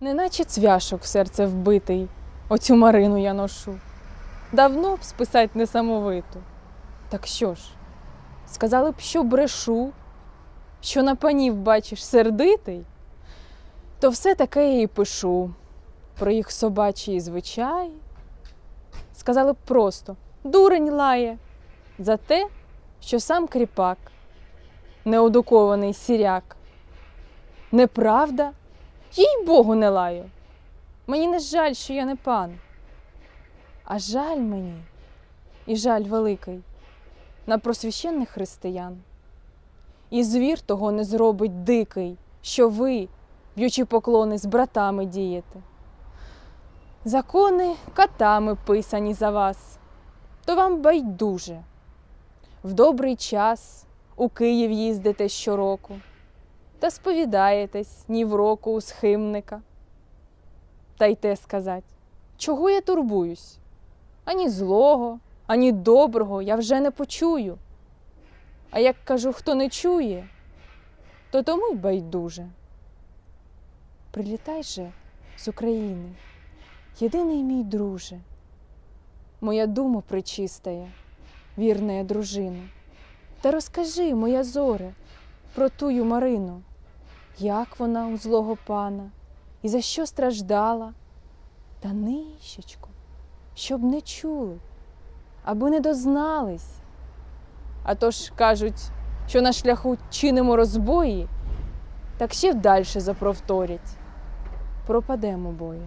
Неначе цвяшок в серце вбитий, оцю Марину я ношу. Давно б списать несамовиту. Так що ж, сказали б, що брешу, що на панів бачиш сердитий, то все таке я і пишу про їх собачий звичай. Сказали б просто дурень лає за те, що сам кріпак, неодукований сіряк. Неправда? Їй Богу не лаю. Мені не жаль, що я не пан. А жаль мені, і жаль великий на просвященних християн. І звір того не зробить дикий, що ви, б'ючи поклони, з братами дієте. Закони катами писані за вас, то вам байдуже. В добрий час у Київ їздите щороку та сповідаєтесь ні в року у схимника. Та й те сказать, чого я турбуюсь? Ані злого, ані доброго я вже не почую. А як кажу, хто не чує, то тому й байдуже. Прилітай же з України, єдиний мій друже, моя дума причистая, вірная дружина. Та розкажи, моя зоре, про тую Марину, як вона у злого пана і за що страждала, та нищечко, щоб не чули, аби не дознались. А то ж кажуть, що на шляху чинимо розбої, так ще вдальше заповторять. Пропадемо бою.